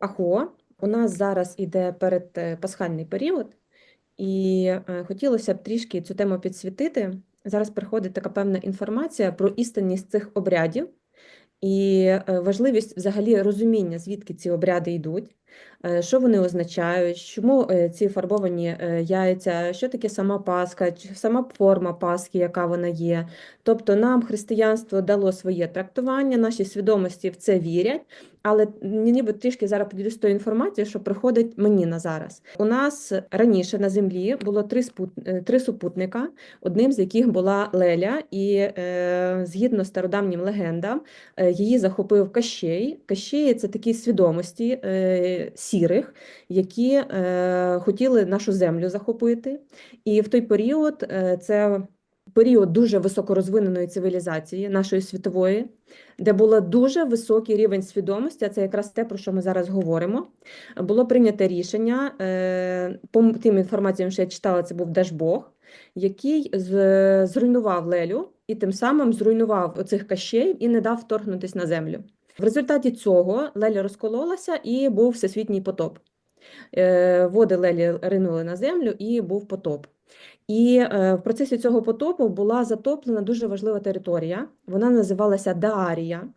Ахо, у нас зараз іде перед е, пасхальний період, і е, хотілося б трішки цю тему підсвітити. Зараз приходить така певна інформація про істинність цих обрядів і е, важливість взагалі розуміння, звідки ці обряди йдуть, що вони означають, чому е, ці фарбовані е, яйця, що таке сама Пасха, сама форма Пасхи, яка вона є. Тобто нам християнство дало своє трактування, наші свідомості в це вірять, але ніби трішки зараз поділюсь тою інформацією, що приходить мені на зараз. У нас раніше на землі було три спут... е, три супутника, одним з яких була Леля, і е, згідно стародавнім легендам, е, її захопив Кащей. Кащеї це такі свідомості сірих, які е, хотіли нашу землю захопити. І в той період е, це період дуже високорозвиненої цивілізації нашої світової, де був дуже високий рівень свідомості, а це якраз те, про що ми зараз говоримо. Було прийнято рішення, е, по тим інформаціям, що я читала, це був Дажбог, який зруйнував Лелю і тим самим зруйнував оцих кащеїв і не дав вторгнутися на землю. В результаті цього Леля розкололася і був всесвітній потоп. Е, Води Лелі ринули на землю і був потоп. І е, в процесі цього потопу була затоплена дуже важлива територія. Вона називалася Даарія.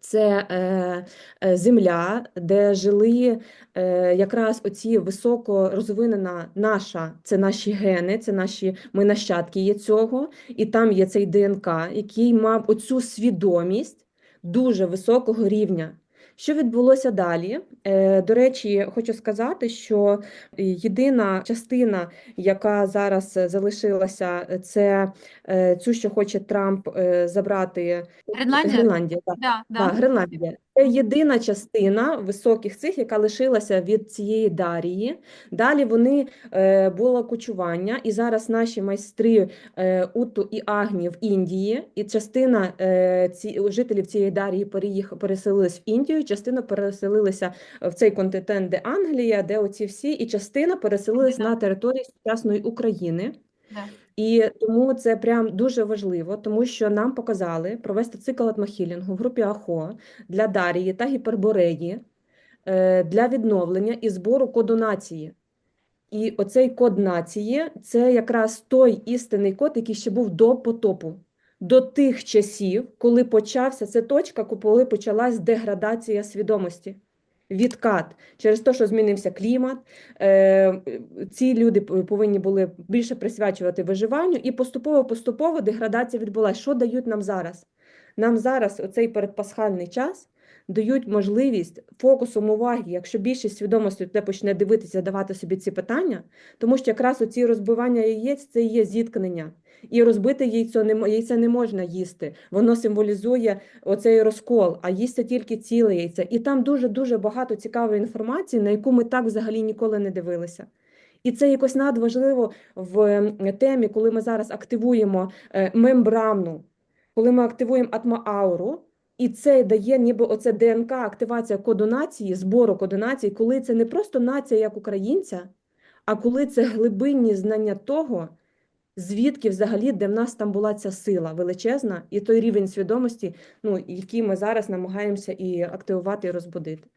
Це е, е, земля, де жили е, якраз оці високо розвинена наша, це наші гени, це наші ми нащадки є цього, і там є цей ДНК, який мав оцю свідомість дуже високого рівня. Що відбулося далі? Е, До речі, хочу сказати, що єдина частина, яка зараз залишилася, це е, цю, що хоче Трамп е, забрати Гренландія? Гренландія. так. Да, да. Да, Гренландія. Це єдина частина високих цих, яка лишилася від цієї Дарії. Далі вони е, було кочування, і зараз наші майстри е, Уту і Агні в Індії, і частина е, ці, жителів цієї Дарії переїх, переселилась в Індію, частина переселилася в цей континент, де Англія, де оці всі, і частина переселилась на території сучасної України. Да. І тому це прям дуже важливо, тому що нам показали провести цикл атмохілінгу в групі АХО для Дарії та Гіпербореї е, для відновлення і збору коду нації. І оцей код нації це якраз той істинний код, який ще був до потопу, до тих часів, коли почався це точка, коли почалась деградація свідомості. Відкат через те, що змінився клімат, е, ці люди повинні були більше присвячувати виживанню, і поступово-поступово деградація відбулася. Що дають нам зараз? Нам зараз, оцей передпасхальний час, дають можливість фокусом уваги, якщо більшість свідомості туди почне дивитися, давати собі ці питання, тому що якраз оці розбивання яєць це є зіткнення. І розбите яйцо не яйце не можна їсти. Воно символізує оцей розкол, а їсться тільки ціле яйце. І там дуже дуже багато цікавої інформації, на яку ми так взагалі ніколи не дивилися. І це якось надважливо в ем, темі, коли ми зараз активуємо е, мембрану, коли ми активуємо атмоауру, і це дає ніби оце ДНК, активація коду нації, збору коду нації, коли це не просто нація як українця, а коли це глибинні знання того, звідки взагалі, де в нас там була ця сила величезна, і той рівень свідомості, ну, який ми зараз намагаємося і активувати, і розбудити.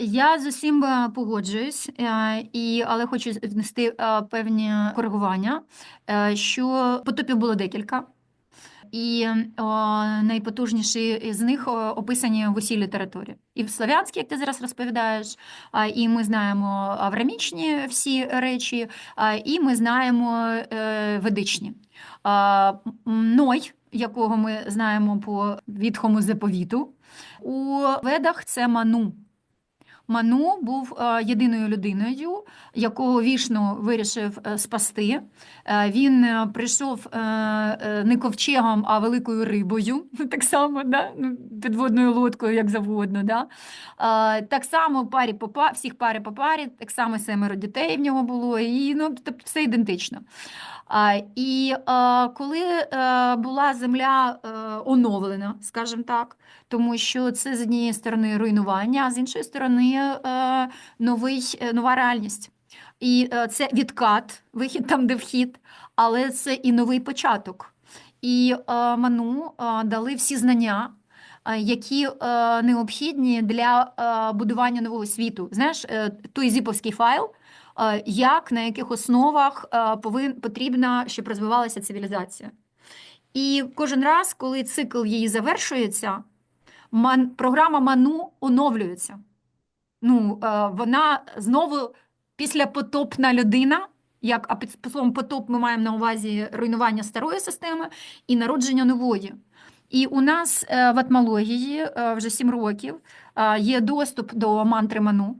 Я з усім е, погоджуюсь, е, і, але хочу внести е, певні коригування, що потопів було декілька. І о, найпотужніші з них описані в усій літературі. І в славянській, як ти зараз розповідаєш, і ми знаємо аврамічні всі речі, і ми знаємо е, ведичні. Ной, якого ми знаємо по відхому заповіту, у ведах це ману. Ману був е, єдиною людиною, якого Вішну вирішив е, спасти. Е, Він прийшов не ковчегом, а великою рибою, так само, да? ну, підводною лодкою, як завгодно. Да? Так само парі по па- всіх пари по парі, так само семеро дітей в нього було, і ну, тобто все ідентично. І е, коли е, була земля е, оновлена, скажімо так, тому що це з однієї сторони руйнування, а з іншої сторони новий, нова реальність. І це відкат, вихід там, де вхід, але це і новий початок. І Ману дали всі знання які необхідні для будування нового світу. Знаєш, той зіповський файл, як на яких основах е, повин, потрібно, щоб розвивалася цивілізація. І кожен раз, коли цикл її завершується, ман, програма Ману оновлюється. Ну, е, вона знову післяпотопна людина, як а під словом потоп ми маємо на увазі руйнування старої системи і народження нової. І у нас е, в атмології е, вже сім років е, є доступ до мантри Ману.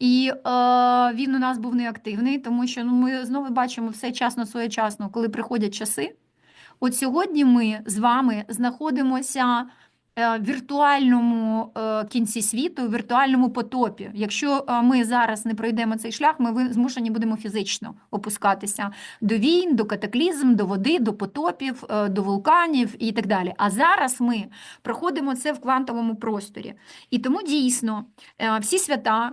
І е, він у нас був неактивний, тому що ну, ми знову бачимо все часно, своєчасно, коли приходять часи. От сьогодні ми з вами знаходимося е, в віртуальному е, кінці світу, в віртуальному потопі. Якщо е, ми зараз не пройдемо цей шлях, ми змушені будемо фізично опускатися до війн, до катаклізм, до води, до потопів, до вулканів і так далі. А зараз ми проходимо це в квантовому просторі. І тому дійсно всі свята,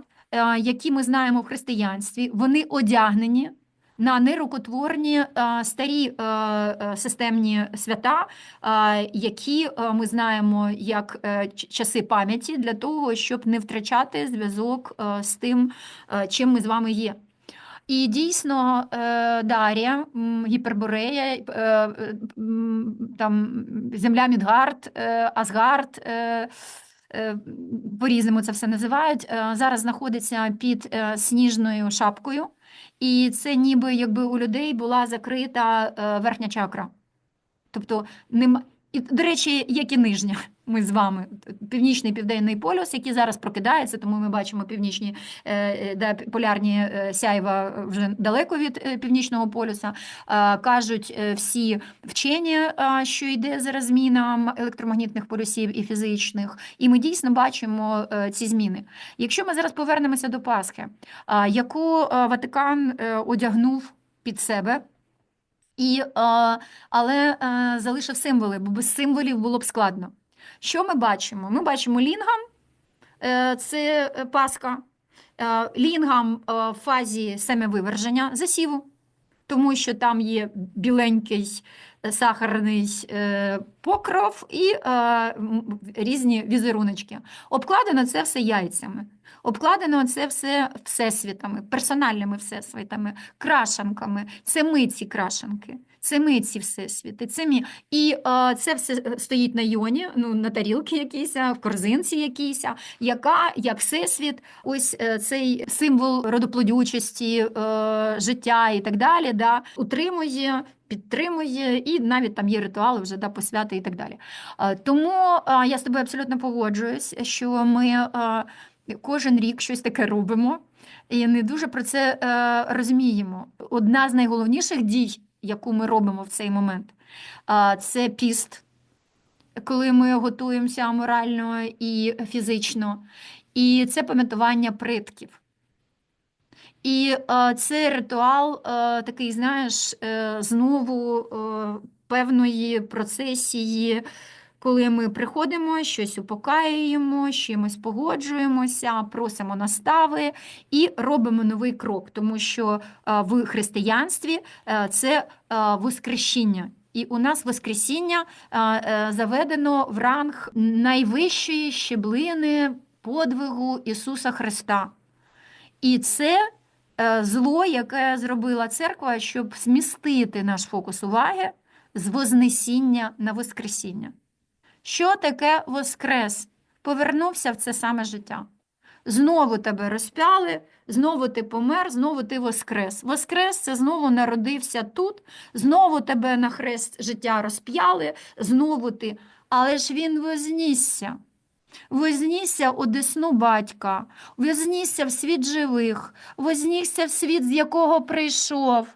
які ми знаємо в християнстві, вони одягнені на нерукотворні е, старі е, е, системні свята, е, які е, ми знаємо як е, часи пам'яті для того, щоб не втрачати зв'язок е, з тим, е, чим ми з вами є. І дійсно е, Дар'я, м, Гіперборея, е, е, там земля Мідгард, е, Асгард. Е, По-різному це все називають. е, Зараз знаходиться під е, сніжною шапкою, і це ніби якби у людей була закрита верхня чакра. Тобто, і, до речі, як і нижня. Ми з вами північний південний полюс, який зараз прокидається, тому ми бачимо північні е, е, да, полярні е, сяйва вже далеко від північного полюса. Кажуть всі вчені, що йде зараз зміна електромагнітних полюсів і фізичних, і ми дійсно бачимо ці зміни. Якщо ми зараз повернемося до Пасхи, яку Ватикан одягнув під себе. І, але залишив символи, бо без символів було б складно. Що ми бачимо? Ми бачимо лінгам, е, це е, Пасха, е, лінгам в фазі семявиверження засіву, тому що там є біленький сахарний покров і різні візеруночки. Обкладено це все яйцями. Обкладено це все всесвітами, персональними всесвітами, крашанками. Це ми ці крашанки, це ми ці всесвіти. Це мі. І е, це все стоїть на йоні, ну, на тарілці якійсь, в корзинці якійсь, яка, як всесвіт, ось е, цей символ родоплодючості, е, життя і так далі, да, утримує, підтримує, і навіть там є ритуали вже да, посвяти і так далі. Е, Тому е, я з тобою абсолютно погоджуюсь, що ми е, кожен рік щось таке робимо і не дуже про це е, розуміємо. Одна з найголовніших дій, яку ми робимо в цей момент, це піст, коли ми готуємося морально і фізично, і це пам'ятування предків. І це ритуал такий, знаєш, е, знову е, певної процесії, коли ми приходимо, щось упокаюємо, чимось погоджуємося, просимо настави і робимо новий крок, тому що е, в християнстві е, це е, воскресіння. І у нас Воскресіння заведено в ранг найвищої щеблини подвигу Ісуса Христа. І це зло, яке зробила церква, щоб змістити наш фокус уваги з Вознесіння на Воскресіння. Що таке Воскрес? Повернувся в це саме життя. Знову тебе розпяли, знову ти помер, знову ти воскрес. Воскрес це знову народився тут, знову тебе на хрест життя розп'яли, знову ти. Але ж він вознісся. Вознісся у десну батька, вознісся в світ живих, вознісся в світ, з якого прийшов.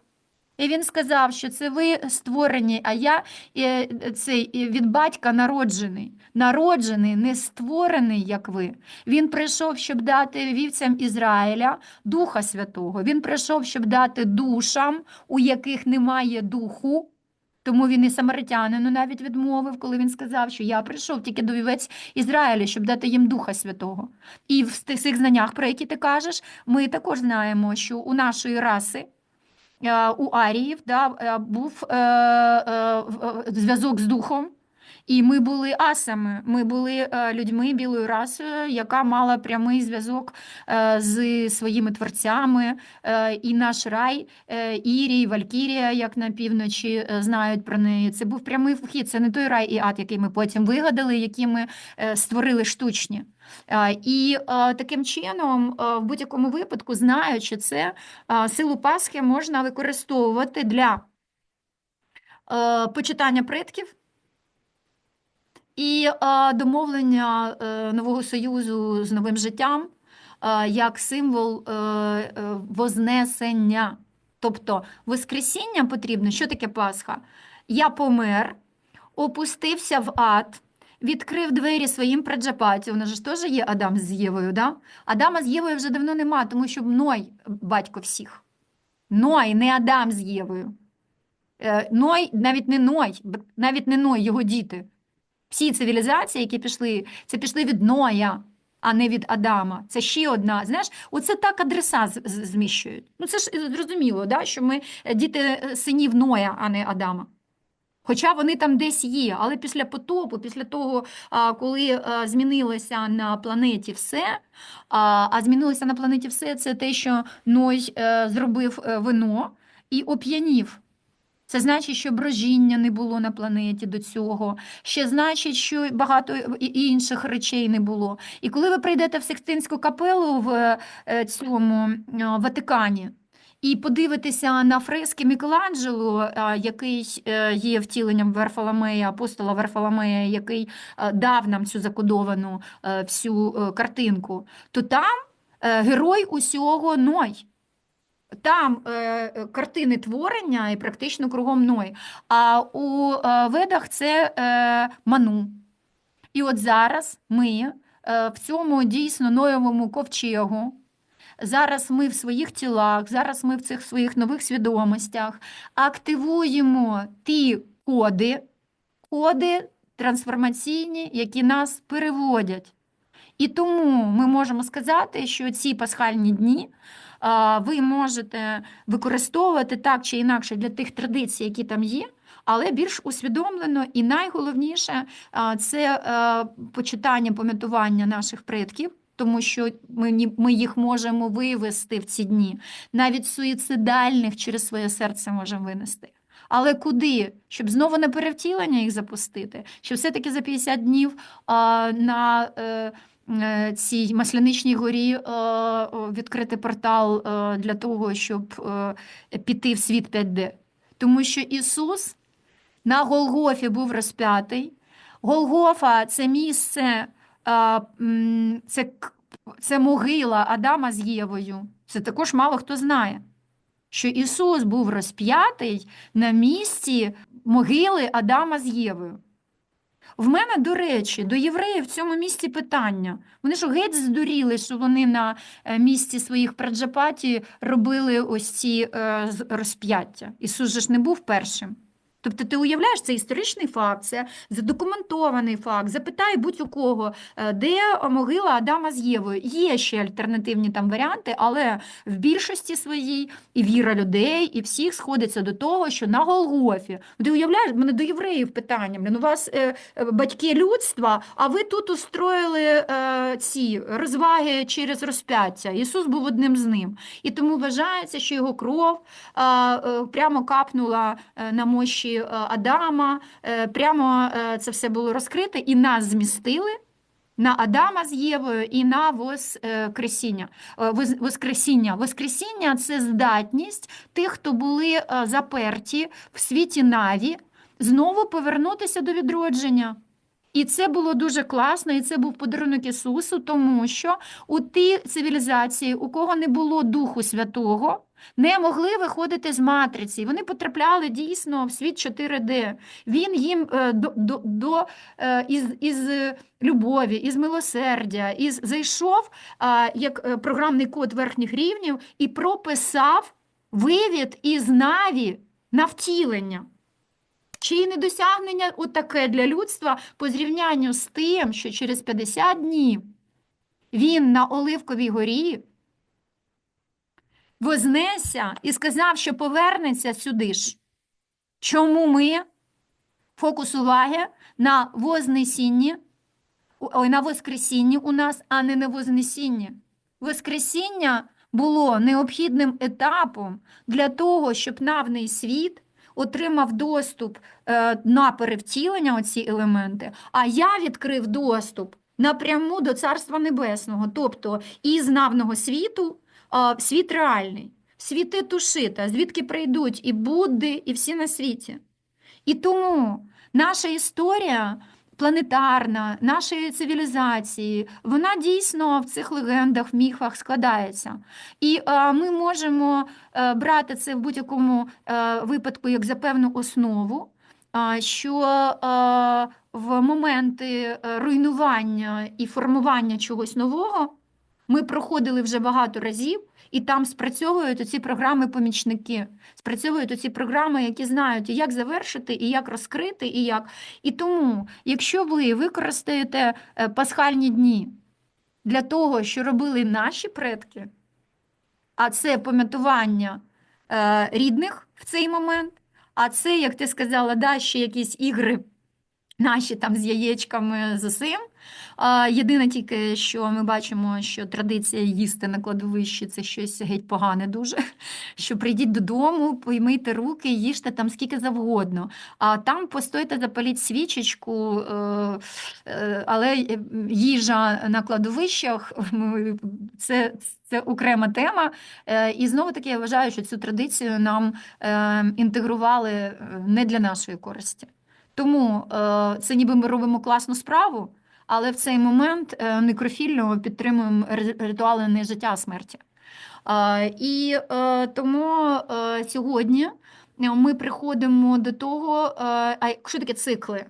І він сказав, що це ви створені, а я е, цей е, від батька народжений. Народжений, не створений, як ви. Він прийшов, щоб дати вівцям Ізраїля Духа Святого. Він прийшов, щоб дати душам, у яких немає духу. Тому він і самаритянину навіть відмовив, коли він сказав, що я прийшов тільки до вівець Ізраїля, щоб дати їм Духа Святого. І в цих знаннях, про які ти кажеш, ми також знаємо, що у нашої раси. Е, У Аріїв да, е, був е, зв'язок з духом, І ми були асами, ми були е, людьми білою расою, яка мала прямий зв'язок е, з своїми творцями. Е, І наш рай, Ірій, Валькірія, як на півночі знають про неї. Це був прямий вхід. Це не той рай і ад, який ми потім вигадали, який ми створили штучні. І таким чином, в будь-якому випадку, знаючи це, силу Пасхи можна використовувати для почитання предків і домовлення е, нового союзу з новим життям е, як символ е, вознесення. Тобто Воскресіння потрібно, що таке Пасха? Я помер, опустився в ад, відкрив двері своїм праджапаті. У ж теж є Адам з Євою. Да? Адама з Євою вже давно нема, тому що Ной батько всіх. Ной, не Адам з Євою. Ной, навіть не Ной, навіть не Ной, його діти. Всі цивілізації, які пішли, це пішли від Ноя, а не від Адама. Це ще одна. Знаєш, оце так адреса зміщують. Ну це ж е, зрозуміло, да? що ми е, діти е, синів Ноя, а не Адама. Хоча вони там десь є, але після потопу, після того, коли змінилося на планеті все, а, змінилося на планеті все, це те, що Ной е, зробив е, вино і оп'янів. Це значить, що брожіння не було на планеті до цього. Ще значить, що багато інших речей не було. І коли ви прийдете в Секстинську капелу в е, цьому е, Ватикані і подивитеся на фрески Мікеланджело, е, який є втіленням Варфоломея, апостола Варфоломея, який дав нам цю закодовану всю картинку, то там герой усього Ной. Там е, е, картини творення і практично кругом Ной. А у е, ведах це е, Ману. І от зараз ми е, в цьому дійсно Ноєвому ковчегу. Зараз ми в своїх тілах, зараз ми в цих своїх нових свідомостях активуємо ті коди, коди трансформаційні, які нас переводять. І тому ми можемо сказати, що ці пасхальні дні ви можете використовувати так чи інакше для тих традицій, які там є, але більш усвідомлено. І найголовніше це почитання, пам'ятування наших предків. Тому що ми, ми їх можемо вивести в ці дні, навіть суїцидальних через своє серце можемо винести. Але куди? Щоб знову на перевтілення їх запустити, щоб все-таки за 50 днів на е, е, цій масляничній горі е, відкрити портал е, для того, щоб е, піти в світ 5D. Тому що Ісус на Голгофі був розп'ятий. Голгофа це місце, е, це, це могила Адама з Євою. Це також мало хто знає. Що Ісус був розп'ятий на місці могили Адама з Євою. В мене, до речі, до євреїв в цьому місці питання. Вони ж геть здуріли, що вони на е, місці своїх праджапаті робили ось ці е, розп'яття. Ісус же ж не був першим. Тобто ти уявляєш, це історичний факт, це задокументований факт. Запитай будь у кого, е, де могила Адама з Євою. Є ще альтернативні там варіанти, але в більшості своїй і віра людей, і всіх сходиться до того, що на Голгофі. Ти уявляєш, мене до євреїв питання. Блін, у вас е, е, батьки людства, а ви тут устроїли е, ці розваги через розп'яття. Ісус був одним з ним. І тому вважається, що його кров е, е, прямо капнула е, на мощі е, Адама, е, прямо е, це все було розкрите, і нас змістили. На Адама з Євою і на Воскресіння. Воскресіння. Воскресіння це здатність тих, хто були заперті в світі Наві, знову повернутися до відродження. І це було дуже класно, і це був подарунок Ісусу, тому що у ті цивілізації, у кого не було Духу Святого, не могли виходити з матриці. Вони потрапляли дійсно в світ 4D. Він їм е, до, до, до, е, із, із е, любові, із милосердя, із, зайшов як програмний код верхніх рівнів і прописав вивід із Наві на втілення. Чи не досягнення отаке для людства по зрівнянню з тим, що через 50 днів він на Оливковій горі вознесся і сказав, що повернеться сюди ж. Чому ми фокус уваги на вознесінні, ой, на воскресінні у нас, а не на вознесінні. Воскресіння було необхідним етапом для того, щоб навний світ отримав доступ е, на перевтілення оці елементи, а я відкрив доступ напряму до Царства Небесного, тобто із навного світу світ реальний, світи Тушита, звідки прийдуть і Будди, і всі на світі. І тому наша історія планетарна, нашої цивілізації, вона дійсно в цих легендах, міфах складається. І е, ми можемо е, брати це в будь-якому е, випадку як за певну основу, а, що е, в моменти е, руйнування і формування чогось нового ми проходили вже багато разів, і там спрацьовують оці програми-помічники, спрацьовують оці програми, які знають, як завершити, і як розкрити, і як. І тому, якщо ви використаєте е, пасхальні дні для того, що робили наші предки, а це пам'ятування е, рідних в цей момент, а це, як ти сказала, да, ще якісь ігри наші там з яєчками з усім. Єдине тільки, що ми бачимо, що традиція їсти на кладовищі це щось геть погане дуже. Що прийдіть додому, поймийте руки, їжте там скільки завгодно. А там постойте, запаліть свічечку, е, е, але е, їжа на кладовищах це, це окрема тема. І знову таки я вважаю, що цю традицію нам інтегрували не для нашої користі. Тому е, це ніби ми робимо класну справу, але в цей момент е, некрофільно підтримуємо ритуали не життя, а смерті. І е, тому сьогодні ми приходимо до того, а що таке цикли?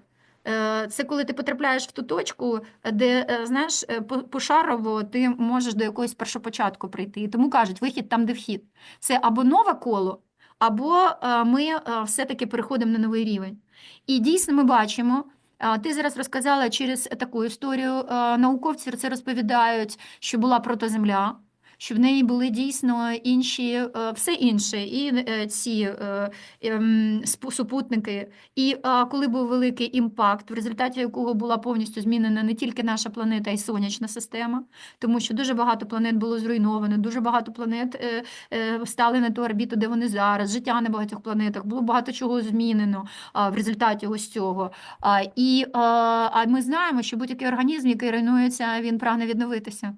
Це коли ти потрапляєш в ту точку, де знаєш, по- пошарово ти можеш до якогось першопочатку прийти. І тому кажуть, вихід там, де вхід. Це або нове коло, або е, ми е, все-таки переходимо на новий рівень. І дійсно ми бачимо. Ти зараз розказала через таку історію. е, Науковці це розповідають, що була протоземля, що в неї були дійсно інші, е, все інше, і е, ці е, ем, супутники. І коли був великий імпакт, в результаті якого була повністю змінена не тільки наша планета, а й сонячна система, тому що дуже багато планет було зруйновано, дуже багато планет стали на ту орбіту, де вони зараз, життя на багатьох планетах, було багато чого змінено в результаті ось цього. І ми знаємо, що будь-який організм, який руйнується, він прагне відновитися.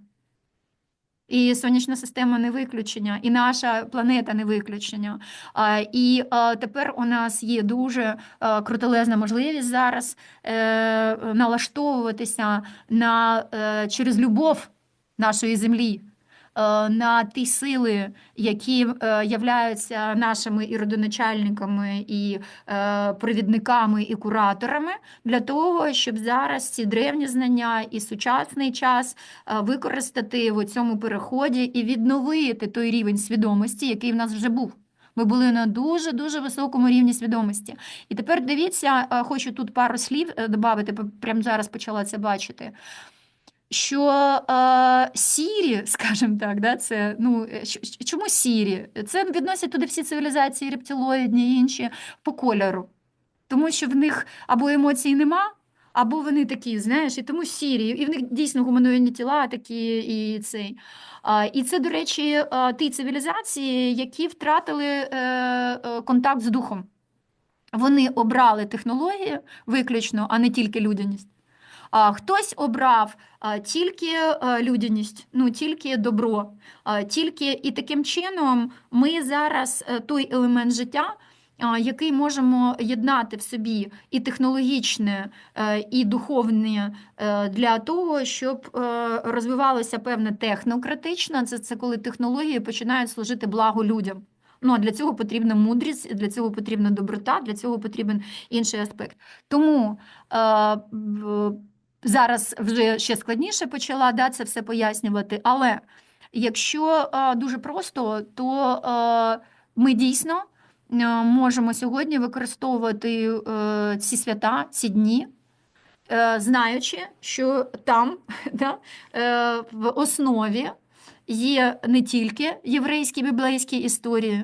І сонячна система не виключення, і наша планета не виключення. І тепер у нас є дуже а, крутелезна можливість зараз е, налаштовуватися на, е, через любов нашої землі. Е, На ті сили, які е, являються нашими і родоначальниками, і е, провідниками, і кураторами, для того, щоб зараз ці древні знання і сучасний час використати в цьому переході і відновити той рівень свідомості, який в нас вже був. Ми були на дуже дуже високому рівні свідомості. І тепер дивіться, хочу тут пару слів додати, прямо зараз почала це бачити. Що е, сірі, скажімо так, да, це ну е, чому сірі? Це відносять туди всі цивілізації, рептилоїдні і інші по кольору. Тому що в них або емоцій нема, або вони такі, знаєш, і тому сірі, і в них дійсно гуманоїдні тіла такі, і цей. І це, до речі, ті цивілізації, які втратили е, е, контакт з духом. Вони обрали технології виключно, а не тільки людяність. Хтось обрав тільки людяність, ну тільки добро, тільки і таким чином ми зараз е, той елемент життя, який можемо єднати в собі і технологічне, е, і духовне е, для того, щоб розвивалося певне технократично. Це, це коли технології починають служити благу людям. Ну, а для цього потрібна мудрість, для цього потрібна доброта, для цього потрібен інший аспект. Тому зараз вже ще складніше почала да, це все пояснювати. Але якщо е, дуже просто, то е, ми дійсно е, можемо сьогодні використовувати ці свята, ці дні, знаючи, що там да, в основі є не тільки єврейські біблейські історії,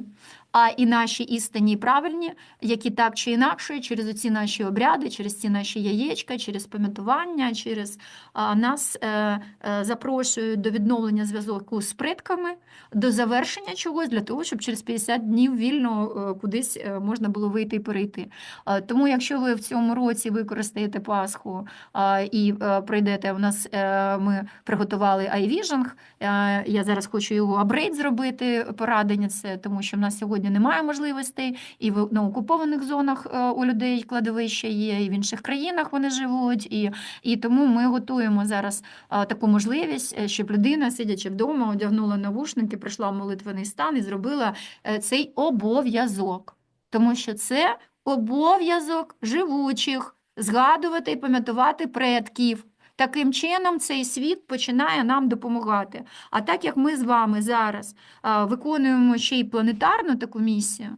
а і наші істинні і правильні, які так чи інакше, через оці наші обряди, через ці наші яєчка, через пам'ятування, через а, нас е, е, запрошують до відновлення зв'язку з предками, до завершення чогось для того, щоб через 50 днів вільно е, кудись е, можна було вийти і перейти. Е, Тому, якщо ви в цьому році використаєте Пасху а, і е, прийдете, у нас е, ми приготували iVision, е, я зараз хочу його апгрейд зробити, порадення це, тому що в нас сьогодні немає можливостей, і в на окупованих зонах е, у людей кладовища є, і в інших країнах вони живуть. І, і тому ми готуємо зараз таку можливість, е, щоб людина, сидячи вдома, одягнула навушники, прийшла в молитвений стан і зробила е, цей обов'язок. Тому що це обов'язок живучих згадувати і пам'ятувати предків. Таким чином, цей світ починає нам допомагати. А так як ми з вами зараз виконуємо ще й планетарну таку місію,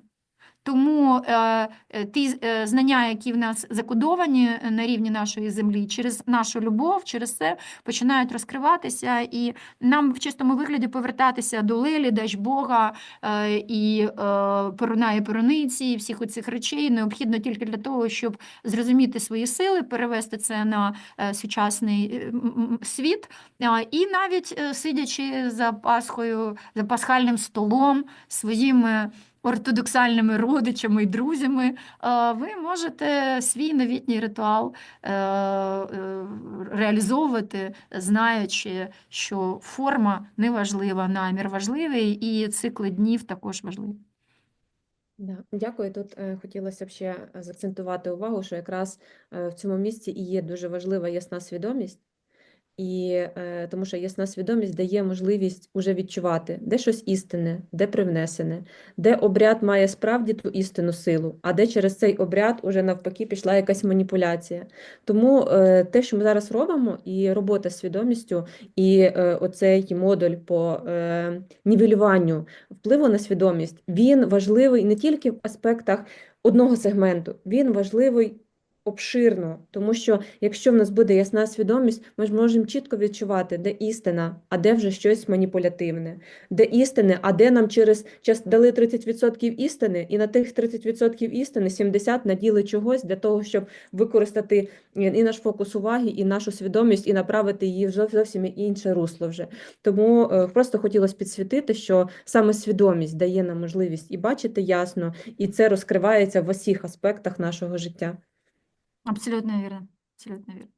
тому е, е, ті е, знання, які в нас закодовані на рівні нашої землі, через нашу любов, через це починають розкриватися, і нам в чистому вигляді повертатися до Лелі, дач Бога і Перуна і Перуниці, і всіх оцих речей необхідно тільки для того, щоб зрозуміти свої сили, перевести це на сучасний світ. І навіть сидячи за Пасхою, за пасхальним столом своїми ортодоксальними родичами і друзями, е, ви можете свій новітній ритуал е, е, реалізовувати, знаючи, що форма не важлива, намір важливий, і цикли днів також важливі. Да, дякую. Тут хотілося б ще заакцентувати увагу, що якраз в цьому місці і є дуже важлива ясна свідомість, і е, тому що ясна свідомість дає можливість уже відчувати, де щось істинне, де привнесене, де обряд має справді ту істинну силу, а де через цей обряд уже навпаки пішла якась маніпуляція. Тому е, те, що ми зараз робимо, і робота з свідомістю, і е, оцей модуль по е, нівелюванню впливу на свідомість, він важливий не тільки в аспектах одного сегменту, він важливий обширно, тому що якщо в нас буде ясна свідомість, ми ж можемо чітко відчувати, де істина, а де вже щось маніпулятивне, де істини, а де нам через час дали 30% істини, і на тих 30% істини 70 наділи чогось для того, щоб використати і і наш фокус уваги, і нашу свідомість, і направити її в зовсім інше русло вже. Тому е, просто хотілося підсвітити, що саме свідомість дає нам можливість і бачити ясно, і це розкривається в усіх аспектах нашого життя. Абсолютно верно. Абсолютно вірно.